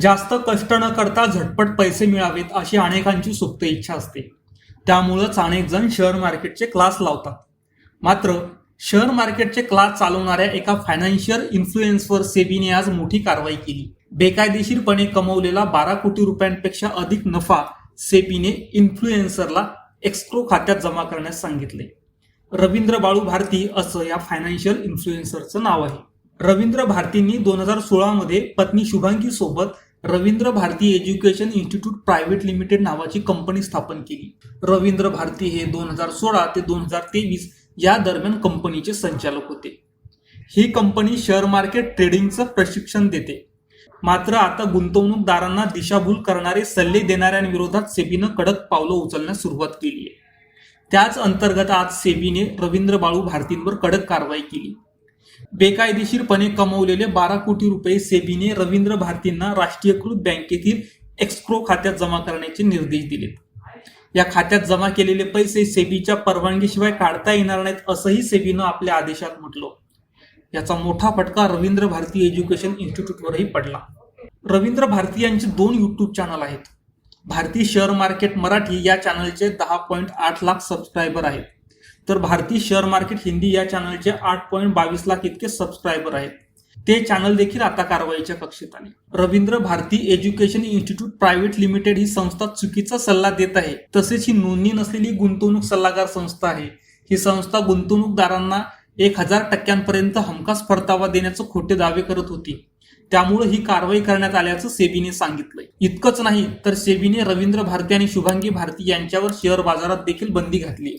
जास्त कष्ट न करता झटपट पैसे मिळावेत अशी अनेकांची सुप्त इच्छा असते. त्यामुळंच अनेक जण शेअर मार्केटचे क्लास लावतात. मात्र शेअर मार्केटचे क्लास चालवणाऱ्या एका फायनान्शियल इन्फ्लुएन्सवर सेबीने आज मोठी कारवाई केली. बेकायदेशीरपणे कमवलेला बारा कोटी रुपयांपेक्षा अधिक नफा सेबीने इन्फ्लुएन्सरला एक्स्ट्रो खात्यात जमा करण्यास सांगितले. रवींद्र बाळू भारती असं या फायनान्शियल इन्फ्लुएन्सरचं नाव आहे. रवींद्र भारतींनी दोन हजार सोळामध्ये पत्नी शुभांगी सोबत Ravindra Bharati education institute private limited नावाची कंपनी स्थापन केली. रवींद्र भारती हे दोन हजार सोळा ते दोन हजार तेवीस या दरम्यान कंपनीचे संचालक होते. ही कंपनी शेअर मार्केट ट्रेडिंगचं प्रशिक्षण देते. मात्र आता गुंतवणूकदारांना दिशाभूल करणारे सल्ले देणाऱ्यांविरोधात सेबीनं कडक पावलं उचलण्यास सुरुवात केली आहे. त्याच अंतर्गत आज सेबीने रवींद्र बाळू भारतींवर कडक कारवाई केली. बेकायदेशीरपणे कमवलेले बारा कोटी रुपये सेबीने रवींद्र भारतींना राष्ट्रीयकृत बँकेतील एक्स्क्रो खात्यात जमा करण्याचे निर्देश दिलेत. या खात्यात जमा केलेले पैसे सेबीच्या परवानगीशिवाय काढता येणार नाहीत असंही सेबीनं आपल्या आदेशात म्हटलं. याचा मोठा फटका रवींद्र भारती एज्युकेशन इन्स्टिट्यूटवरही पडला. रवींद्र भारती यांचे दोन युट्यूब चॅनल आहेत. भारतीय शेअर मार्केट मराठी या चॅनलचे दहा पॉईंट आठ लाख सबस्क्रायबर आहेत. तर भारतीय शेअर मार्केट हिंदी या चॅनलचे आठ पॉईंट बावीस लाख इतके सबस्क्रायबर आहेत. ते चॅनल देखील आता कारवाईच्या कक्षेत आले. Ravindra Bharati education institute private limited ही संस्था चुकीचा सल्ला देत आहे. तसेच ही नोंदणी नसलेली गुंतवणूक सल्लागार संस्था आहे. ही संस्था गुंतवणूकदारांना एक हजार टक्क्यांपर्यंत हमखास परतावा देण्याचे खोटे दावे करत होती. त्यामुळे ही कारवाई करण्यात आल्याचं सेबीने सांगितलंय. इतकंच नाही तर सेबीने रवींद्र भारती आणि शुभांगी भारती यांच्यावर शेअर बाजारात देखील बंदी घातली